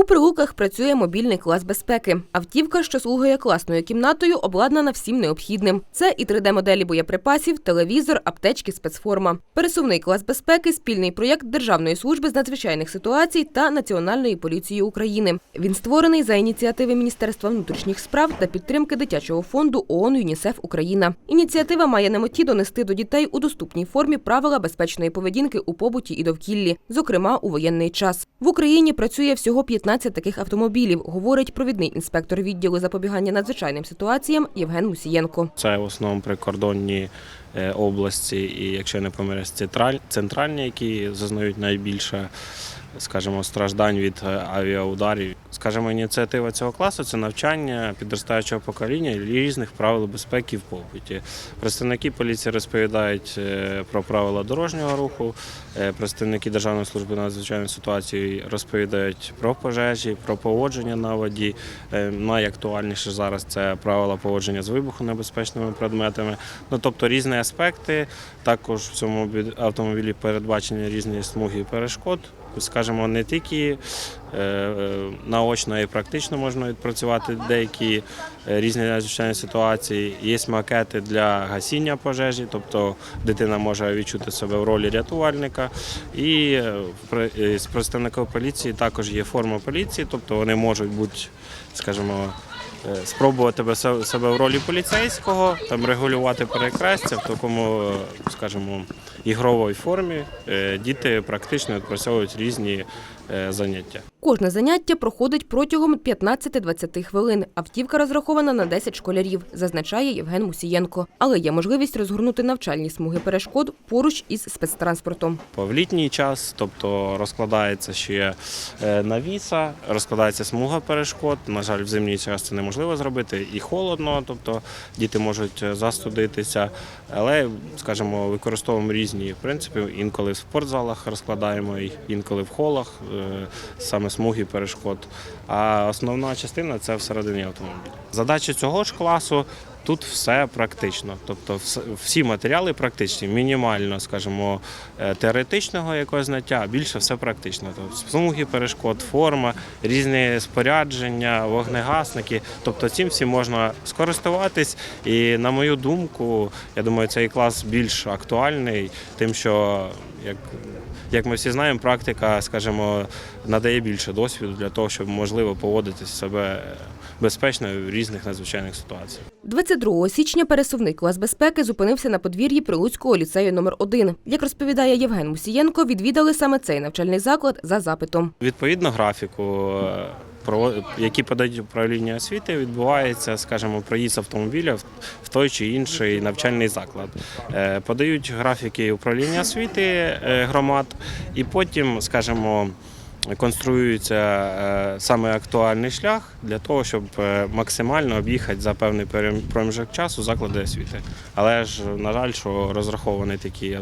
У прилуках працює мобільний клас безпеки. Автівка, що слугує класною кімнатою, обладнана всім необхідним. Це і 3D-моделі боєприпасів, телевізор, аптечки, спецформа. Пересувний клас безпеки спільний проєкт Державної служби з надзвичайних ситуацій та Національної поліції України. Він створений за ініціативи Міністерства внутрішніх справ та підтримки дитячого фонду ООН ЮНІСЕФ Україна. Ініціатива має на меті донести до дітей у доступній формі правила безпечної поведінки у побуті і довкіллі, зокрема у воєнний час. В Україні працює всього 15 таких автомобілів, говорить провідний інспектор відділу запобігання надзвичайним ситуаціям Євген Мусієнко. Це в основному прикордонні області, і якщо я не помиляюсь, централь- центральні, які зазнають найбільше, скажімо, страждань від е, авіаударів. Скажімо, ініціатива цього класу це навчання підростаючого покоління різних правил безпеки в побуті. Представники поліції розповідають е, про правила дорожнього руху, е, представники Державної служби надзвичайних ситуацій розповідають про пожежі, про поводження на воді. Е, Найактуальніше зараз це правила поводження з вибухонебезпечними предметами. Ну тобто різні аспекти. Також в цьому автомобілі передбачені різні смуги перешкод. Скажімо, не тільки е, е, наочно і практично можна відпрацювати деякі е, різні надзвичайні ситуації. Є макети для гасіння пожежі, тобто дитина може відчути себе в ролі рятувальника. І з представників поліції також є форма поліції, тобто вони можуть бути, скажімо, спробувати себе- в ролі поліцейського, там регулювати перекрестя в такому, е, скажімо, ігровій формі. Е, Діти практично відпрацьовують різні е, заняття. Кожне заняття проходить протягом 15-20 хвилин. Автівка розрахована на 10 школярів, зазначає Євген Мусієнко. Але є можливість розгорнути навчальні смуги перешкод поруч із спецтранспортом. В літній час, тобто розкладається ще е, навіса, розкладається смуга перешкод. На жаль, в зимній час це неможливо зробити і холодно, тобто діти можуть е, застудитися. Але, скажімо, використовуємо різні принципи. Інколи в спортзалах розкладаємо, інколи в холах, е, саме смуги перешкод. А основна частина це всередині автомобіля. Задача цього ж класу Тут все практично, тобто всі матеріали практичні, мінімально, скажімо, е, теоретичного якогось знаття, а більше все практично. Тобто смуги, перешкод, форма, різні спорядження, вогнегасники. Тобто цим всім можна скористуватись. І на мою думку, я думаю, цей клас більш актуальний, тим, що як. Як ми всі знаємо, практика, скажімо, надає більше досвіду для того, щоб можливо поводити себе безпечно в різних надзвичайних ситуаціях. 22 січня пересувний клас безпеки зупинився на подвір'ї Прилуцького ліцею номер 1 Як розповідає Євген Мусієнко, відвідали саме цей навчальний заклад за запитом. Відповідно графіку, е, які подають управління освіти, відбувається, скажімо, проїзд автомобіля в- в той чи інший навчальний заклад. Е, Подають графіки управління освіти е, громад, і потім, скажімо, конструюється е, саме актуальний шлях для того, щоб е, максимально об'їхати за певний проміжок часу заклади освіти. Але ж, на жаль, що розрахований такий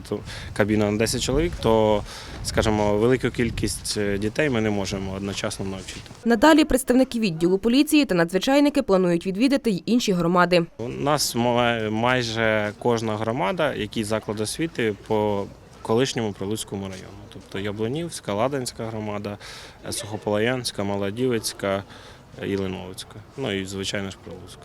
кабіна на 10 чоловік, то, скажімо, велику кількість е, дітей ми не можемо одночасно навчити. Надалі представники відділу поліції та надзвичайники планують відвідати й інші громади. У нас ма- майже кожна громада, який заклад освіти по колишньому Прилуцькому району. Тобто Яблонівська, Ладанська громада, Сухополаянська, Молодівецька, Малодівецька, е. Ну і звичайно ж Прилуцька.